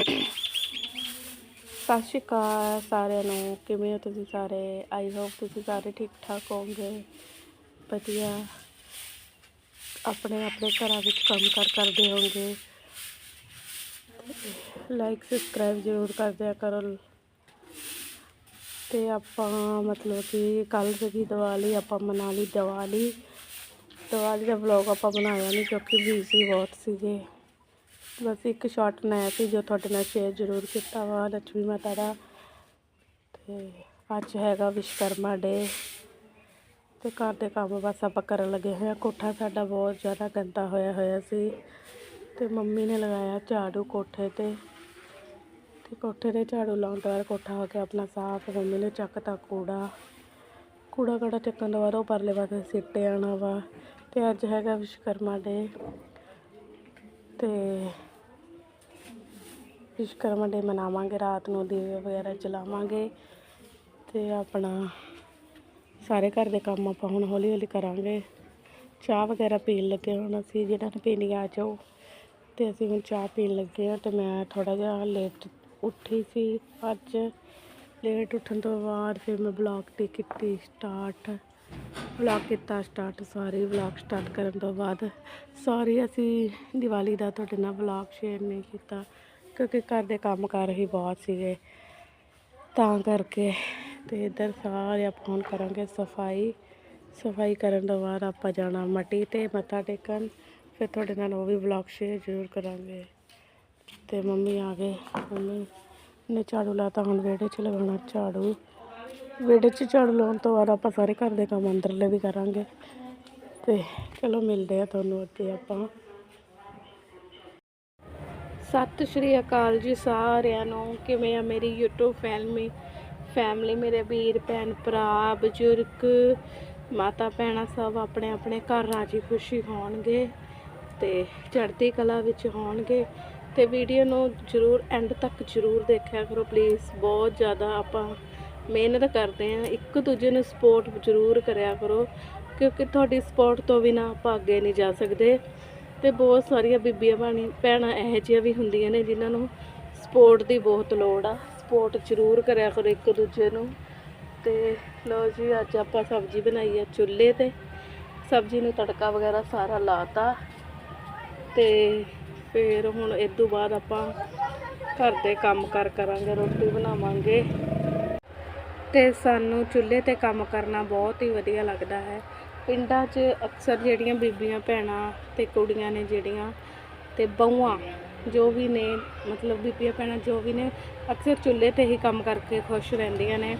ਸਤਿ ਸ਼੍ਰੀ ਅਕਾਲ ਸਾਰਿਆਂ ਨੂੰ। ਕਿਵੇਂ ਹੋ ਤੁਸੀਂ ਸਾਰੇ? ਆਈ ਹੋਪ ਤੁਸੀਂ ਸਾਰੇ ਠੀਕ ਠਾਕ ਹੋਵੋਗੇ। ਵਧੀਆ। ਆਪਣੇ ਆਪਣੇ ਘਰਾਂ ਵਿੱਚ ਕੰਮ ਕਰ ਕਰਦੇ ਹੋਵੋਗੇ। ਲਾਈਕ ਸਬਸਕ੍ਰਾਈਬ ਜ਼ਰੂਰ ਕਰ ਦਿਆ ਕਰੋ। ਤੇ ਆਪਾਂ ਮਤਲਬ ਕਿ ਕੱਲ ਸੀਗੀ ਦੀਵਾਲੀ, ਆਪਾਂ ਮਨਾ ਲਈ ਦੀਵਾਲੀ। ਦੀਵਾਲੀ ਦਾ ਵਲੌਗ ਆਪਾਂ ਬਣਾਇਆ ਨਹੀਂ ਕਿਉਂਕਿ ਬਿਜ਼ੀ ਬਹੁਤ ਸੀਗੇ। ਬਸ ਇੱਕ ਸ਼ਾਟ ਬਣਾਇਆ ਸੀ ਜੋ ਤੁਹਾਡੇ ਨਾਲ ਸ਼ੇਅਰ ਜ਼ਰੂਰ ਕੀਤਾ ਵਾ ਲక్ష్ਮੀ ਮਾਤਾ ਦਾ। ਤੇ ਅੱਜ ਹੈਗਾ ਵਿਸ਼ਕਰਮਾ ਡੇ ਤੇ ਘਰ ਦੇ ਕੰਮ ਬਸ ਆਪਾਂ ਕਰਨ ਲੱਗੇ ਹੋਏ ਆ। ਕੋਠਾ ਸਾਡਾ ਬਹੁਤ ਜ਼ਿਆਦਾ ਗੰਦਾ ਹੋਇਆ ਹੋਇਆ ਸੀ। ਤੇ ਮੰਮੀ ਨੇ ਲਗਾਇਆ ਝਾੜੂ ਕੋਠੇ ਤੇ। ਤੇ ਕੋਠੇ ਤੇ ਝਾੜੂ ਲਾਉਣ ਤੋਂ ਬਾਅਦ ਕੋਠਾ ਹੋ ਗਿਆ ਆਪਣਾ ਸਾਫ਼, ਮੰਮੀ ਨੇ ਚੱਕਤਾ ਕੂੜਾ। ਕੂੜਾ ਕੜਾ ਚੱਕਣ ਤੋਂ ਬਾਅਦ ਉਹ ਪਰਲੇ ਪਾਸੇ ਸਿੱਟੇ ਆਣਾ ਵਾ। ਤੇ ਅੱਜ ਹੈਗਾ ਵਿਸ਼ਕਰਮਾ ਡੇ ਤੇ ਵਿਸ਼ਕਰਮਾ ਡੇ ਮਨਾਵਾਂਗੇ, ਰਾਤ ਨੂੰ ਦੀਵੇ ਵਗੈਰਾ ਜਲਾਵਾਂਗੇ ਅਤੇ ਆਪਣਾ ਸਾਰੇ ਘਰ ਦੇ ਕੰਮ ਆਪਾਂ ਹੁਣ ਹੌਲੀ ਹੌਲੀ ਕਰਾਂਗੇ। ਚਾਹ ਵਗੈਰਾ ਪੀਣ ਲੱਗੇ ਹੁਣ ਅਸੀਂ ਜਿਹਨਾਂ ਨੇ ਪੀਣੀ ਆ ਜਾਓ ਅਤੇ ਅਸੀਂ ਹੁਣ ਚਾਹ ਪੀਣ ਲੱਗੇ ਹਾਂ ਅਤੇ ਮੈਂ ਥੋੜ੍ਹਾ ਜਿਹਾ ਲੇਟ ਉੱਠੀ ਸੀ ਅੱਜ। ਲੇਟ ਉੱਠਣ ਤੋਂ ਬਾਅਦ ਫਿਰ ਮੈਂ ਬਲੌਗ ਟੀ ਕੀਤੀ ਸਟਾਰਟ ਵਲੌਗ ਕੀਤਾ ਸਟਾਰਟ ਸਾਰੇ ਵਲੌਗ ਸਟਾਰਟ ਕਰਨ ਤੋਂ ਬਾਅਦ। ਸੌਰੀ ਅਸੀਂ ਦੀਵਾਲੀ ਦਾ ਤੁਹਾਡੇ ਨਾਲ ਵਲੌਗ ਸ਼ੇਅਰ ਨਹੀਂ ਕੀਤਾ। ਕਿਉਂਕਿ ਘਰ ਦੇ ਕੰਮ ਕਾਰ ਹੀ ਬਹੁਤ ਸੀਗੇ। ਤਾਂ ਕਰਕੇ ਤੇ ਇੱਧਰ ਸਾਰੇ ਆਪਾਂ ਹੁਣ ਕਰਾਂਗੇ ਸਫ਼ਾਈ। ਸਫ਼ਾਈ ਕਰਨ ਤੋਂ ਬਾਅਦ ਆਪਾਂ ਜਾਣਾ ਮਟੀ ਤੇ ਮੱਥਾ ਟੇਕਣ। ਫਿਰ ਤੁਹਾਡੇ ਨਾਲ ਉਹ ਵੀ ਵਲੌਗ ਸ਼ੇਅਰ ਜ਼ਰੂਰ ਕਰਾਂਗੇ। ਤੇ ਮੰਮੀ ਆ ਗਏ। ਮੰਮੀ ਨੇ ਝਾੜੂ ਲਾਤਾ, ਹੁਣ ਵਿਹੜੇ 'ਚ ਲਗਾਉਣਾ ਝਾੜੂ। ਵਿਹੜੇ 'ਚ ਝਾੜੂ ਲਾਉਣ ਤੋਂ ਬਾਅਦ ਆਪਾਂ ਸਾਰੇ ਘਰ ਦੇ ਕੰਮ ਅੰਦਰਲੇ ਵੀ ਕਰਾਂਗੇ। ਤੇ ਚਲੋ ਮਿਲਦੇ ਆ ਤੁਹਾਨੂੰ ਅੱਗੇ ਆਪਾਂ। ਸਤਿ ਸ਼੍ਰੀ ਅਕਾਲ ਜੀ ਸਾਰਿਆਂ ਨੂੰ। ਕਿਵੇਂ ਆ ਮੇਰੀ YouTube ਫੈਮਿਲੀ ਫੈਮਿਲੀ ਮੇਰੇ ਵੀਰ, ਭੈਣ, ਭਰਾ, ਬਜ਼ੁਰਗ, ਮਾਤਾ, ਭੈਣਾਂ ਸਭ ਆਪਣੇ ਆਪਣੇ ਘਰ ਰਾਜੀ ਖੁਸ਼ੀ ਹੋਣਗੇ ਤੇ ਚੜ੍ਹਦੀ ਕਲਾ ਵਿੱਚ ਹੋਣਗੇ। ਤੇ ਵੀਡੀਓ ਨੂੰ ਜਰੂਰ ਐਂਡ ਤੱਕ ਜਰੂਰ ਦੇਖਿਆ ਕਰੋ ਪਲੀਜ਼ ਬਹੁਤ ਜ਼ਿਆਦਾ ਆਪਾਂ ਮਿਹਨਤ ਕਰਦੇ ਆ ਇੱਕ ਦੂਜੇ ਨੂੰ ਸਪੋਰਟ ਜਰੂਰ ਕਰਿਆ ਕਰੋ, ਕਿਉਂਕਿ ਤੁਹਾਡੀ ਸਪੋਰਟ ਤੋਂ ਬਿਨਾ ਆਪਾਂ ਅੱਗੇ ਨਹੀਂ ਜਾ ਸਕਦੇ। ਤੇ ਬਹੁਤ ਸਾਰੀਆਂ ਬੀਬੀਆਂ ਬਾਣੀ ਭੈਣਾਂ ਇਹੋ ਜਿਹੀਆਂ ਵੀ ਹੁੰਦੀਆਂ ਨੇ ਜਿਨ੍ਹਾਂ ਨੂੰ ਸਪੋਰਟ ਦੀ ਬਹੁਤ ਲੋੜ ਆ। ਸਪੋਰਟ ਜ਼ਰੂਰ ਕਰਿਆ ਕਰੋ ਇੱਕ ਦੂਜੇ ਨੂੰ। ਤੇ ਲਓ ਜੀ, ਅੱਜ ਆਪਾਂ ਸਬਜ਼ੀ ਬਣਾਈ ਆ ਚੁੱਲ੍ਹੇ ਤੇ। ਸਬਜ਼ੀ ਨੂੰ ਤੜਕਾ ਵਗੈਰਾ ਸਾਰਾ ਲਾਤਾ। ਤੇ ਫਿਰ ਹੁਣ ਇਸ ਤੋਂ ਬਾਅਦ ਆਪਾਂ ਘਰ ਦੇ ਕੰਮ ਕਰ ਕਰਾਂਗੇ, ਰੋਟੀ ਬਣਾਵਾਂਗੇ। ਤੇ ਸਾਨੂੰ ਚੁੱਲ੍ਹੇ ਤੇ ਕੰਮ ਕਰਨਾ ਬਹੁਤ ਹੀ ਵਧੀਆ ਲੱਗਦਾ ਹੈ। ਪਿੰਡਾਂ 'ਚ ਅਕਸਰ ਜਿਹੜੀਆਂ ਬੀਬੀਆਂ, ਭੈਣਾਂ ਤੇ ਕੁੜੀਆਂ ਨੇ ਜਿਹੜੀਆਂ ਤੇ ਬਹੂਆਂ ਜੋ ਵੀ ਨੇ, ਮਤਲਬ ਬੀਬੀਆਂ, ਭੈਣਾਂ ਜੋ ਵੀ ਨੇ, ਅਕਸਰ ਚੁੱਲ੍ਹੇ ਤੇ ਹੀ ਕੰਮ ਕਰਕੇ ਖੁਸ਼ ਰਹਿੰਦੀਆਂ ਨੇ।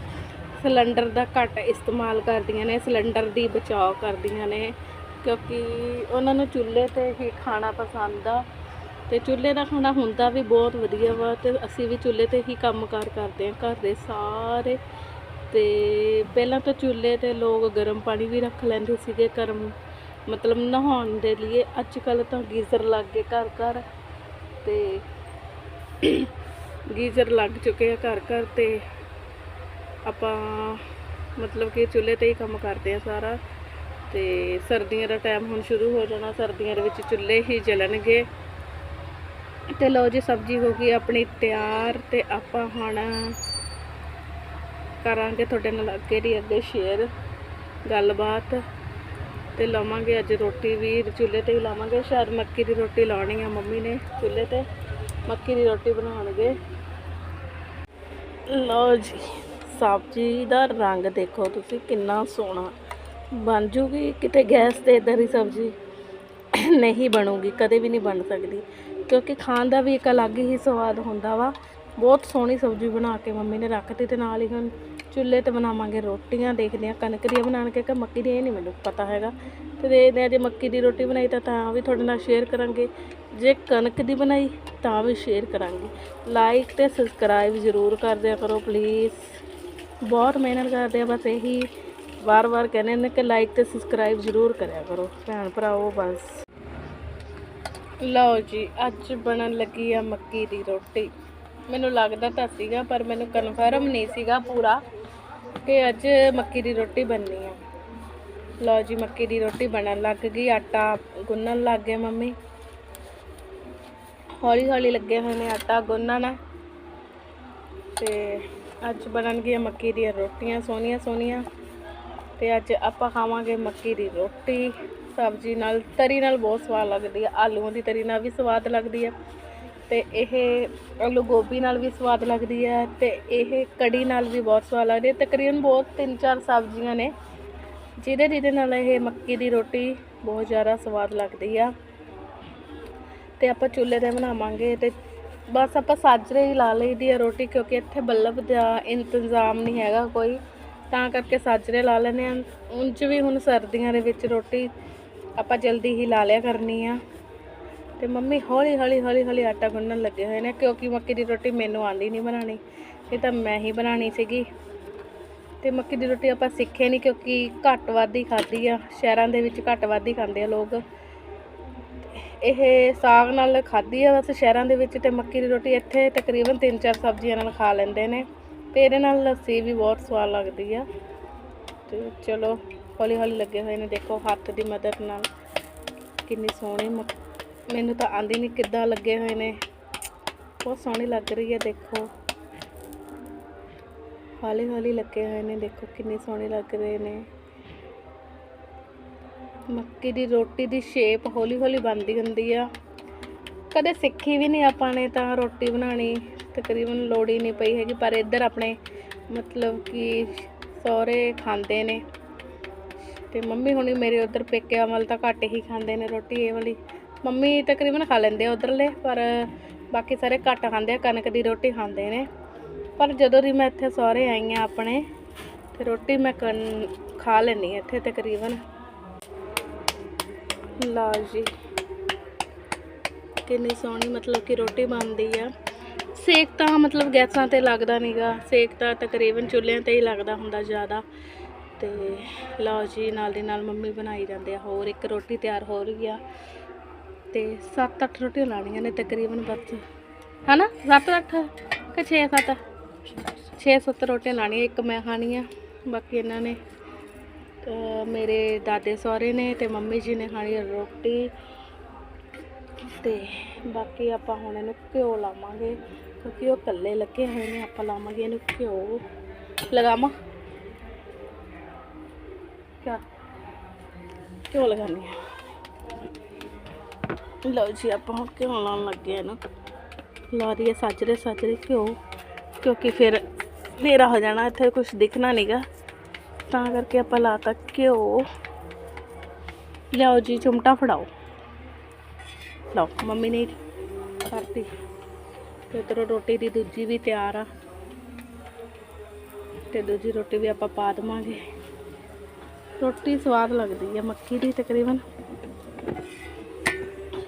ਸਿਲੰਡਰ ਦਾ ਘੱਟ ਇਸਤੇਮਾਲ ਕਰਦੀਆਂ ਨੇ, ਸਿਲੰਡਰ ਦੀ ਬਚਾਓ ਕਰਦੀਆਂ ਨੇ ਕਿਉਂਕਿ ਉਹਨਾਂ ਨੂੰ ਚੁੱਲ੍ਹੇ ਤੇ ਹੀ ਖਾਣਾ ਪਸੰਦ ਆ ਤੇ ਚੁੱਲ੍ਹੇ ਦਾ ਖਾਣਾ ਹੁੰਦਾ ਵੀ ਬਹੁਤ ਵਧੀਆ ਵਾ ਤੇ ਅਸੀਂ ਵੀ ਚੁੱਲ੍ਹੇ ਤੇ ਹੀ ਕੰਮਕਾਰ ਕਰਦੇ ਹਾਂ ਘਰ ਦੇ ਸਾਰੇ ਤੇ ਪਹਿਲਾਂ ਤਾਂ ਚੁੱਲ੍ਹੇ ਤੇ ਲੋਕ ਗਰਮ ਪਾਣੀ ਵੀ ਰੱਖ ਲੈਂਦੇ ਸੀਗੇ, ਗਰਮ ਮਤਲਬ ਨਹਾਉਣ ਦੇ ਲਈ ਅੱਜ ਕੱਲ ਤਾਂ ਗੀਜ਼ਰ ਲੱਗ ਗਏ ਘਰ ਘਰ ਤੇ ਗੀਜ਼ਰ ਲੱਗ ਚੁੱਕੇ ਆ ਘਰ ਘਰ ਤੇ। ਆਪਾਂ ਮਤਲਬ ਕਿ ਚੁੱਲ੍ਹੇ ਤੇ ਹੀ ਕੰਮ ਕਰਦੇ ਆ ਸਾਰਾ ਤੇ ਸਰਦੀਆਂ ਦਾ ਟਾਈਮ ਹੁਣ ਸ਼ੁਰੂ ਹੋ ਜਾਣਾ, ਸਰਦੀਆਂ ਦੇ ਵਿੱਚ ਚੁੱਲ੍ਹੇ ਹੀ ਜਲਣਗੇ। ਤੇ ਲਓ ਜੀ, ਸਬਜ਼ੀ ਹੋ ਗਈ ਆਪਣੀ ਤਿਆਰ ਤੇ ਆਪਾਂ ਹੁਣ ਕਰਾਂਗੇ ਤੁਹਾਡੇ ਨਾਲ ਅੱਗੇ ਦੀ ਅੱਗੇ ਸ਼ੇਅਰ ਗੱਲਬਾਤ ਤੇ ਲਾਵਾਂਗੇ ਅੱਜ ਰੋਟੀ ਵੀ, ਚੁੱਲ੍ਹੇ ਤੇ ਹੀ ਲਾਵਾਂਗੇ। ਸ਼ਾਇਦ ਮੱਕੀ ਦੀ ਰੋਟੀ ਲਾਉਣੀ ਆ ਮੰਮੀ ਨੇ ਚੁੱਲ੍ਹੇ ਤੇ। ਮੱਕੀ ਦੀ ਰੋਟੀ ਬਣਾਉਣਗੇ। ਲਓ ਜੀ, ਸਬਜ਼ੀ ਦਾ ਰੰਗ ਦੇਖੋ ਤੁਸੀਂ, ਕਿੰਨਾ ਸੋਹਣਾ। ਬਣ ਜੂਗੀ ਕਿਤੇ ਗੈਸ ਤੇ ਇਦਾਂ ਦੀ ਸਬਜ਼ੀ? ਨਹੀਂ ਬਣੂਗੀ, ਕਦੇ ਵੀ ਨਹੀਂ ਬਣ ਸਕਦੀ। ਕਿਉਂਕਿ ਖਾਣ ਦਾ ਵੀ ਇੱਕ ਅਲੱਗ ਹੀ ਸਵਾਦ ਹੁੰਦਾ ਵਾ। ਬਹੁਤ ਸੋਹਣੀ ਸਬਜ਼ੀ ਬਣਾ ਕੇ ਮੰਮੀ ਨੇ ਰੱਖਤੀ ਤੇ ਨਾਲ ਹੀ ਹੁਣ ਚੁੱਲ੍ਹੇ ਤੇ ਬਣਾਵਾਂਗੇ ਰੋਟੀਆਂ, ਦੇਖਦੇ ਹਾਂ ਕਣਕ ਦੀਆਂ ਬਣਾਉਣਗੇ ਕਿ ਮੱਕੀ ਦੀ ਇਹ ਨਹੀਂ ਮੈਨੂੰ ਪਤਾ ਹੈਗਾ। ਤੇ ਦੇਖਦੇ ਹਾਂ ਜੇ ਮੱਕੀ ਦੀ ਰੋਟੀ ਬਣਾਈ ਤਾਂ ਤਾਂ ਵੀ ਤੁਹਾਡੇ ਨਾਲ ਸ਼ੇਅਰ ਕਰਾਂਗੇ। ਜੇ ਕਣਕ ਦੀ ਬਣਾਈ ਤਾਂ ਵੀ ਸ਼ੇਅਰ ਕਰਾਂਗੇ। ਲਾਈਕ ਤੇ ਸਬਸਕ੍ਰਾਈਬ ਜ਼ਰੂਰ ਕਰ ਦਿਆ ਕਰੋ ਪਲੀਜ਼ ਬਹੁਤ ਮਿਹਨਤ ਕਰਦੇ ਆ, ਬਸ ਇਹੀ ਵਾਰ-ਵਾਰ ਕਹਿੰਦੇ ਨੇ ਕਿ ਲਾਈਕ ਤੇ ਸਬਸਕ੍ਰਾਈਬ ਜ਼ਰੂਰ ਕਰਿਆ ਕਰੋ। ਭੈਣ ਭਰਾਓ ਬਸ। ਲਓ ਜੀ, ਅੱਜ ਬਣਨ ਲੱਗੀ ਆ ਮੱਕੀ ਦੀ ਰੋਟੀ। ਮੈਨੂੰ ਲੱਗਦਾ ਤਾਂ ਸੀਗਾ, ਪਰ ਮੈਨੂੰ ਕਨਫਰਮ ਨਹੀਂ ਸੀਗਾ ਪੂਰਾ ਕਿ ਅੱਜ ਮੱਕੀ ਦੀ ਰੋਟੀ ਬਣਨੀ ਆ। ਲਓ ਜੀ, ਮੱਕੀ ਦੀ ਰੋਟੀ ਬਣਨ ਲੱਗ ਗਈ, ਆਟਾ ਗੁੰਨਣ ਲੱਗ ਗਏ ਮੰਮੀ। ਹੌਲੀ ਹੌਲੀ ਲੱਗੇ ਹੋਏ ਨੇ ਆਟਾ ਗੁੰਨਣ। ਤੇ ਅੱਜ ਬਣਨਗੀਆਂ ਮੱਕੀ ਦੀਆਂ ਰੋਟੀਆਂ ਸੋਹਣੀਆਂ ਸੋਹਣੀਆਂ। ਤੇ ਅੱਜ ਆਪਾਂ ਖਾਵਾਂਗੇ ਮੱਕੀ ਦੀ ਰੋਟੀ। ਸਬਜ਼ੀ ਨਾਲ, ਤਰੀ ਨਾਲ ਬਹੁਤ ਸਵਾਦ ਲੱਗਦੀ ਆ। ਆਲੂਆਂ ਦੀ ਤਰੀ ਨਾਲ ਵੀ ਸਵਾਦ ਲੱਗਦੀ ਆ। ਤੇ ਇਹ ਆਲੂ ਗੋਭੀ ਨਾਲ ਵੀ ਸਵਾਦ ਲੱਗਦੀ ਹੈ ਤੇ ਇਹ ਕੜੀ ਨਾਲ ਵੀ ਬਹੁਤ ਸਵਾਦ ਲੱਗਦੀ ਹੈ। ਤਕਰੀਬਨ ਬਹੁਤ ਤਿੰਨ ਚਾਰ ਸਬਜ਼ੀਆਂ ਨੇ, ਜਿਹਦੇ ਜਿਹਦੇ ਨਾਲ ਇਹ ਮੱਕੀ ਦੀ ਰੋਟੀ ਬਹੁਤ ਜ਼ਿਆਦਾ ਸਵਾਦ ਲੱਗਦੀ ਆ। ਤੇ ਆਪਾਂ ਚੁੱਲ੍ਹੇ ਤੇ ਬਣਾਵਾਂਗੇ ਤੇ ਬਸ ਆਪਾਂ ਸਾਜਰੇ ਹੀ ਲਾ ਲਈਦੀ ਆ ਰੋਟੀ, ਕਿਉਂਕਿ ਇੱਥੇ ਬੱਲਬ ਦਾ ਇੰਤਜ਼ਾਮ ਨਹੀਂ ਹੈਗਾ ਕੋਈ। ਤਾਂ ਕਰਕੇ ਸਾਜਰੇ ਲਾ ਲੈਂਦੇ ਆ ਉਂਝ ਵੀ ਹੁਣ ਸਰਦੀਆਂ ਦੇ ਵਿੱਚ ਰੋਟੀ ਆਪਾਂ ਜਲਦੀ ਹੀ ਲਾ ਲਿਆ ਕਰਨੀ ਆ। ਤੇ ਮੰਮੀ ਹੌਲੀ ਹੌਲੀ ਹੌਲੀ ਹੌਲੀ ਆਟਾ ਗੁੰਨਣ ਲੱਗੇ ਹੋਏ ਨੇ ਕਿਉਂਕਿ ਮੱਕੀ ਦੀ ਰੋਟੀ ਮੈਨੂੰ ਆਂਦੀ ਨਹੀਂ ਬਣਾਣੀ ਇਹ ਤਾਂ ਮੈਂ ਹੀ ਬਣਾਣੀ ਸੀਗੀ। ਤੇ ਮੱਕੀ ਦੀ ਰੋਟੀ ਆਪਾਂ ਸਿੱਖੇ ਨਹੀਂ ਕਿਉਂਕਿ ਘੱਟ ਵੱਧ ਹੀ ਖਾਧੀ ਆ। ਸ਼ਹਿਰਾਂ ਦੇ ਵਿੱਚ ਘੱਟ ਵੱਧ ਹੀ ਖਾਂਦੇ ਆ ਲੋਕ। ਇਹ ਸਾਗ ਨਾਲ ਖਾਧੀ ਆ ਬਸ ਸ਼ਹਿਰਾਂ ਦੇ ਵਿੱਚ ਤੇ ਮੱਕੀ ਦੀ ਰੋਟੀ ਇੱਥੇ ਤਕਰੀਬਨ ਤਿੰਨ ਚਾਰ ਸਬਜ਼ੀਆਂ ਨਾਲ ਖਾ ਲੈਂਦੇ ਨੇ। ਤੇ ਇਹਦੇ ਨਾਲ ਲੱਸੀ ਵੀ ਬਹੁਤ ਸਵਾਦ ਲੱਗਦੀ ਆ। ਤੇ ਚਲੋ ਹੌਲੀ ਹੌਲੀ ਲੱਗੇ ਹੋਏ ਨੇ ਦੇਖੋ ਹੱਥ ਦੀ ਮਦਦ ਨਾਲ। ਕਿੰਨੀ ਸੋਹਣੀ ਮੱਕੀ ਮੈਨੂੰ ਤਾਂ ਆਂਦੀ ਨਹੀਂ ਕਿੱਦਾਂ ਲੱਗੇ ਹੋਏ ਨੇ। ਬਹੁਤ ਸੋਹਣੀ ਲੱਗ ਰਹੀ ਹੈ, ਦੇਖੋ। ਹੌਲੀ ਹੌਲੀ ਲੱਗੇ ਹੋਏ ਨੇ, ਦੇਖੋ ਕਿੰਨੇ ਸੋਹਣੀ ਲੱਗ ਰਹੇ ਨੇ। ਮੱਕੀ ਦੀ ਰੋਟੀ ਦੀ ਸ਼ੇਪ ਹੌਲੀ ਹੌਲੀ ਬਣਦੀ ਹੁੰਦੀ ਆ। ਕਦੇ ਸਿੱਖੀ ਵੀ ਨਹੀਂ ਆਪਾਂ ਨੇ ਤਾਂ ਰੋਟੀ ਬਣਾਣੀ ਤਕਰੀਬਨ ਲੋੜ ਹੀ ਨਹੀਂ ਪਈ ਹੈਗੀ। ਪਰ ਇੱਧਰ ਆਪਣੇ ਮਤਲਬ ਕਿ ਸਹੁਰੇ ਖਾਂਦੇ ਨੇ। ਤੇ ਮੰਮੀ ਹੁਣੀ ਮੇਰੇ ਉਧਰ ਪੇਕਿਆਂ ਵੱਲ ਤਾਂ ਘੱਟ ਹੀ ਖਾਂਦੇ ਨੇ ਰੋਟੀ, ਇਹ ਵਾਲੀ। ਮੰਮੀ ਤਕਰੀਬਨ ਖਾ ਲੈਂਦੇ ਆ ਉਧਰਲੇ, ਪਰ ਬਾਕੀ ਸਾਰੇ ਘੱਟ ਖਾਂਦੇ ਆ, ਕਣਕ ਦੀ ਰੋਟੀ ਖਾਂਦੇ ਨੇ। ਪਰ ਜਦੋਂ ਦੀ ਮੈਂ ਇੱਥੇ ਸਹੁਰੇ ਆਈ ਆ ਆਪਣੇ, ਤੇ ਰੋਟੀ ਮੈਂ ਕਣ ਖਾ ਲੈਂਦੀ ਆ ਇੱਥੇ ਤਕਰੀਬਨ। ਲਓ ਜੀ। ਕਿੰਨੀ ਸੋਹਣੀ ਮਤਲਬ ਕਿ ਰੋਟੀ ਬਣਦੀ ਆ। ਸੇਕ ਤਾਂ ਮਤਲਬ ਗੈਸਾਂ ਤੇ ਲੱਗਦਾ ਨਹੀਂਗਾ ਸੇਕ ਤਾਂ ਤਕਰੀਬਨ ਚੁੱਲ੍ਹਿਆਂ ਤੇ ਹੀ ਲੱਗਦਾ ਹੁੰਦਾ ਜ਼ਿਆਦਾ। ਤੇ ਲਓ ਜੀ, ਨਾਲ ਦੀ ਨਾਲ ਮੰਮੀ ਬਣਾਈ ਜਾਂਦੇ ਆ ਹੋਰ ਇੱਕ ਰੋਟੀ ਤਿਆਰ ਹੋ ਰਹੀ ਆ। ਤੇ 7-8 ਰੋਟੀਆਂ ਲਾਣੀਆਂ ਨੇ ਤਕਰੀਬਨ ਬਸ। ਹਨਾ? 7-8 ਕਿ 6-7 6-7 ਰੋਟੀਆਂ ਲਾਣੀਆਂ ਇੱਕ ਮੈਂ ਖਾਣੀ ਆ, ਬਾਕੀ ਇਹਨਾਂ ਨੇ। ਮੇਰੇ ਦਾਦੇ ਸਹੁਰੇ ਨੇ ਤੇ ਮੰਮੀ ਜੀ ਨੇ ਖਾਣੀ ਰੋਟੀ। ਤੇ ਬਾਕੀ ਆਪਾਂ ਹੁਣ ਇਹਨੂੰ ਘਿਓ ਲਾਵਾਂਗੇ, ਕਿਉਂਕਿ ਉਹ ਕੱਲੇ ਲੱਗੇ ਹੋਏ ਨੇ, ਆਪਾਂ ਲਾਵਾਂਗੇ ਇਹਨੂੰ ਘਿਓ। ਲਗਾਵਾਂ? ਕਿਆ? ਘਿਓ ਲਗਾਉਣੀ ਹੈ ਲਓ ਜੀ, ਆਪਾਂ ਹੁਣ ਘਿਓ ਲਾਉਣ ਲੱਗੇ ਆ ਨਾ। ਲਾ ਦਈਏ, ਸਾਜਰੇ ਸਾਜਰੇ ਘਿਓ, ਕਿਉਂਕਿ ਫਿਰ ਹਨੇਰਾ ਹੋ ਜਾਣਾ, ਇੱਥੇ ਕੁਝ ਦਿਖਣਾ ਨਹੀਂਗਾ ਤਾਂ ਕਰਕੇ ਆਪਾਂ ਲਾਤਾ ਘਿਓ। ਲਿਆਓ ਜੀ, ਚੁੰਮਟਾ ਫੜਾਓ। ਲਓ, ਮੰਮੀ ਨੇ ਕਰਤੀ। ਤੇ ਉਧਰੋਂ ਰੋਟੀ ਦੀ ਦੂਜੀ ਵੀ ਤਿਆਰ ਆ। ਤੇ ਦੂਜੀ ਰੋਟੀ ਵੀ ਆਪਾਂ ਪਾ ਦੇਵਾਂਗੇ। ਰੋਟੀ ਸਵਾਦ ਲੱਗਦੀ ਹੈ ਮੱਕੀ ਦੀ ਤਕਰੀਬਨ।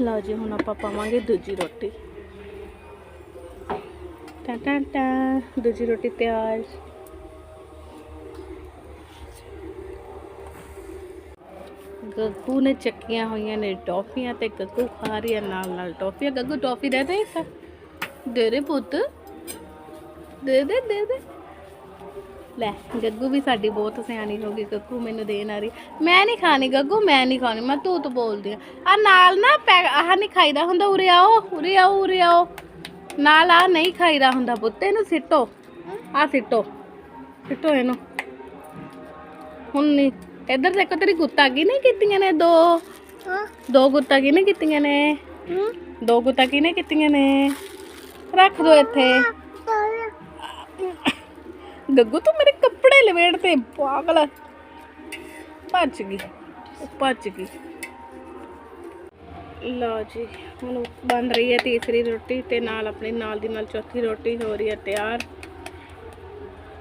ਲਓ ਜੀ, ਹੁਣ ਆਪਾਂ ਪਾਵਾਂਗੇ ਦੂਜੀ ਰੋਟੀ। ਟਾ ਟਾ ਟਾ, ਦੂਜੀ ਰੋਟੀ ਤਿਆਰ। ਗੱਗੂ ਨੇ ਚੱਕੀਆਂ ਹੋਈਆਂ ਨੇ ਟੌਫੀਆਂ ਤੇ ਗੱਗੂ ਖਾ ਰਹੀ ਹੈ ਨਾਲ ਨਾਲ। ਟੌਫੀਆਂ, ਗੱਗੂ ਟੌਫੀ ਦੇ ਦੇ ਇੱਕ। ਦੇ ਦੇ ਪੁੱਤ। ਦੇ ਦੇ ਦੇ ਦੇ। ਲੈ ਗੱਗੂ ਵੀ ਸਾਡੀ ਬਹੁਤ ਸਿਆਣੀ ਹੋ ਗਈ ਗੱਗੂ ਮੈਨੂੰ ਦੇਣ ਆ ਰਹੀ। ਮੈਂ ਨਹੀਂ ਖਾਣੀ ਗੱਗੂ ਮੈਂ ਨਹੀਂ ਖਾਣੀ ਮੈਂ ਤੂੰ ਤੂੰ ਬੋਲਦੀ ਆ। ਆ ਨਾਲ ਨਾ ਪੈ ਆਹ ਨਹੀਂ ਖਾਈਦਾ ਹੁੰਦਾ ਉਰੇ ਆਓ ਉਰੇ ਆਓ ਉਰੇ ਆਓ। ਨਾਲ ਆ ਨਹੀਂ ਖਾਈਦਾ ਹੁੰਦਾ ਪੁੱਤ ਇਹਨੂੰ ਸਿੱਟੋ। ਆ ਸਿੱਟੋ ਸਿੱਟੋ ਇਹਨੂੰ। ਹੁਣ ਨਹੀਂ ਇੱਧਰ ਦੇਖੋ ਤੇਰੀ ਗੁੱਤਾ ਕੀ ਨਹੀਂ ਕੀਤੀਆਂ ਨੇ ਦੋ। ਦੋ ਗੁੱਤਾ ਕੀ ਨੇ ਕੀਤੀਆਂ ਨੇ। ਦੋ ਗੁੱਤਾ ਕੀ ਨੇ ਕੀਤੀਆਂ ਨੇ। ਰੱਖ ਦੋ ਇੱਥੇ। ਗੱਗੂ, ਤੂੰ ਮੇਰੇ ਕੱਪੜੇ ਲਵੇੜ ਤੇ, ਪਾਗਲ। ਭੱਜ ਗਈ ਭੱਜ ਗਈ। ਲਓ ਜੀ, ਹੁਣ ਬਣ ਰਹੀ ਹੈ ਤੀਸਰੀ ਰੋਟੀ ਤੇ ਨਾਲ ਆਪਣੀ, ਨਾਲ ਦੀ ਨਾਲ ਚੌਥੀ ਰੋਟੀ ਹੋ ਰਹੀ ਹੈ ਤਿਆਰ।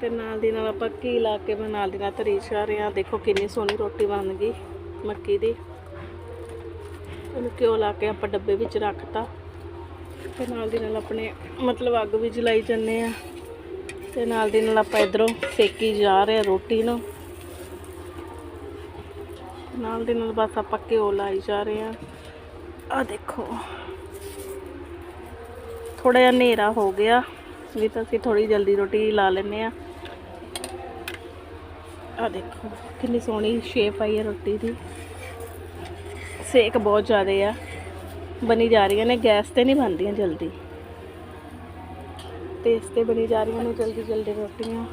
ਤੇ ਨਾਲ ਦੀ ਨਾਲ ਆਪਾਂ ਘੀ ਲਾ ਕੇ ਮੈਂ ਨਾਲ ਦੀ ਨਾਲ ਤਰੀ ਛਾ ਰਹੇ ਹਾਂ। ਦੇਖੋ ਕਿੰਨੀ ਸੋਹਣੀ ਰੋਟੀ ਬਣ ਗਈ, ਮੱਕੀ ਦੀ। ਉਹਨੂੰ ਘਿਓ ਲਾ ਕੇ ਆਪਾਂ ਡੱਬੇ ਵਿੱਚ ਰੱਖਤਾ। ਤੇ ਨਾਲ ਦੀ ਨਾਲ ਆਪਣੇ, ਮਤਲਬ ਅੱਗ ਵੀ ਜਲਾਈ ਜੰਨੇ ਆ ਤੇ ਨਾਲ ਦੀ ਨਾਲ ਆਪਾਂ ਇਧਰੋਂ ਸੇਕੀ ਜਾ ਰਹੇ ਆ ਰੋਟੀ ਨੂੰ। ਨਾਲ ਦੀ ਨਾਲ ਬਸ ਆਪਾਂ ਘਿਓ ਲਾਈ ਜਾ ਰਹੇ ਆ ਆ ਦੇਖੋ। ਥੋੜਾ ਜਿਹਾ ਹਨੇਰਾ ਹੋ ਗਿਆ। ਵੀ ਤਾਂ ਅਸੀਂ ਥੋੜੀ ਜਲਦੀ ਰੋਟੀ ਲਾ ਲੈਨੇ ਆ ਆ ਦੇਖੋ, ਕਿੰਨੀ ਸੋਹਣੀ ਸ਼ੇਪ ਆਈ ਹੈ ਰੋਟੀ ਦੀ। ਸੇਕ ਬਹੁਤ ਜ਼ਿਆਦਾ ਆ। ਬਣੀ ਜਾ ਰਹੀਆਂ ਨੇ, ਗੈਸ ਤੇ ਨਹੀਂ ਬਣਦੀਆਂ ਜਲਦੀ। ਤੇ ਇਸ ਤੇ ਬਣੀ ਜਾ ਰਹੀਆਂ ਨੇ, ਜਲਦੀ ਜਲਦੀ ਰੋਟੀਆਂ।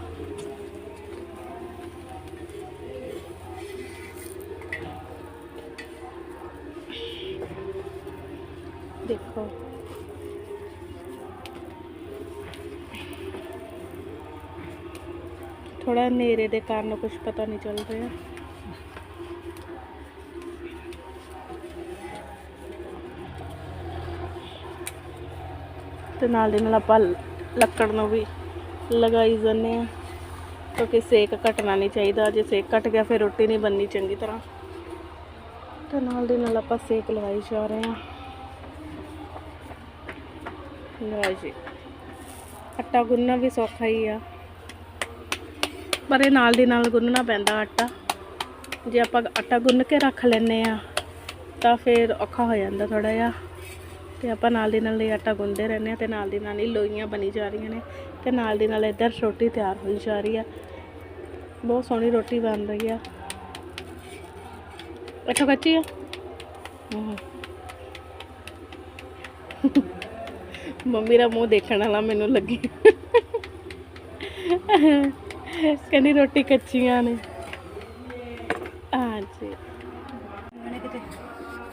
ਦੇਖੋ। ਥੋੜਾ ਹਨੇਰੇ ਦੇ ਕਾਰਨ ਕੁਝ ਪਤਾ ਨਹੀਂ ਚੱਲ ਰਿਹਾ। ਤੇ ਨਾਲ ਦੇ ਨਾਲ ਆਪਾਂ ਲੱਕੜ ਨੂੰ ਵੀ ਲਗਾਈ ਜਾਂਦੇ ਆ। ਕਿਉਂਕਿ ਸੇਕ ਘਟਣਾ ਨਹੀਂ ਚਾਹੀਦਾ। ਜੇ ਸੇਕ ਘਟ ਗਿਆ, ਫਿਰ ਰੋਟੀ ਨਹੀਂ ਬਣਨੀ ਚੰਗੀ ਤਰ੍ਹਾਂ। ਤਾਂ ਨਾਲ ਦੇ ਨਾਲ ਆਪਾਂ ਸੇਕ ਲਗਾਈ ਜਾ ਰਹੇ ਆ। ਲਓ ਜੀ। ਆਟਾ ਗੁੰਨਣਾ ਵੀ ਸੌਖਾ ਹੀ ਆ। ਪਰ ਇਹ ਨਾਲ ਦੀ ਨਾਲ ਗੁੰਨਣਾ ਪੈਂਦਾ ਆਟਾ। ਜੇ ਆਪਾਂ ਆਟਾ ਗੁੰਨ ਕੇ ਰੱਖ ਲੈਨੇ ਆ, ਤਾਂ ਫਿਰ ਔਖਾ ਹੋ ਜਾਂਦਾ ਥੋੜਾ ਜਿਹਾ। ਤੇ ਆਪਾਂ ਨਾਲ ਦੀ ਨਾਲ ਹੀ ਆਟਾ ਗੁੰਨਦੇ ਰਹਿੰਦੇ ਆ ਤੇ ਨਾਲ ਦੀ ਨਾਲ ਹੀ ਲੋਈਆਂ ਬਣੀ ਜਾ ਰਹੀਆਂ ਨੇ ਤੇ ਨਾਲ ਦੀ ਨਾਲ ਇੱਧਰ ਰੋਟੀ ਤਿਆਰ ਹੋਈ ਜਾ ਰਹੀ ਆ। ਬਹੁਤ ਸੋਹਣੀ ਰੋਟੀ ਬਣ ਰਹੀ ਆ। ਅੱਛਾ ਕੱਚੀ ਆ? ਮੰਮੀ ਦਾ ਮੂੰਹ ਦੇਖਣ ਵਾਲਾ ਮੈਨੂੰ ਲੱਗੀ। ਕਹਿੰਦੀ ਰੋਟੀ ਕੱਚੀਆਂ ਨੇ।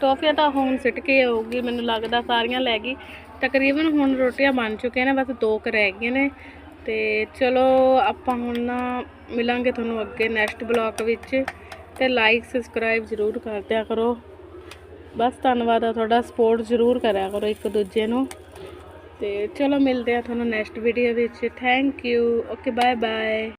ਟੋਫੀਆਂ ਤਾਂ ਹੁਣ ਸਿੱਟ ਕੇ ਆਉਗੀ ਮੈਨੂੰ ਲੱਗਦਾ ਸਾਰੀਆਂ ਲੈ ਗਈ। ਤਕਰੀਬਨ ਹੁਣ ਰੋਟੀਆਂ ਬਣ ਚੁੱਕੀਆਂ ਨੇ, ਬਸ ਦੋ ਕੁ ਰਹਿ ਗਈਆਂ ਨੇ। ਤੇ ਚਲੋ, ਆਪਾਂ ਹੁਣ ਨਾ ਮਿਲਾਂਗੇ ਤੁਹਾਨੂੰ ਅੱਗੇ ਨੈਕਸਟ ਬਲੌਗ ਵਿੱਚ। ਤੇ ਲਾਈਕ ਸਬਸਕ੍ਰਾਈਬ ਜ਼ਰੂਰ ਕਰ ਦਿਆ ਕਰੋ। ਬਸ ਧੰਨਵਾਦ ਆ ਤੁਹਾਡਾ ਸਪੋਰਟ ਜ਼ਰੂਰ ਕਰਿਆ ਕਰੋ ਇੱਕ ਦੂਜੇ ਨੂੰ। ਤੇ ਚਲੋ ਮਿਲਦੇ ਆ ਤੁਹਾਨੂੰ ਨੈਕਸਟ ਵੀਡੀਓ ਵਿੱਚ। Thank you okay bye bye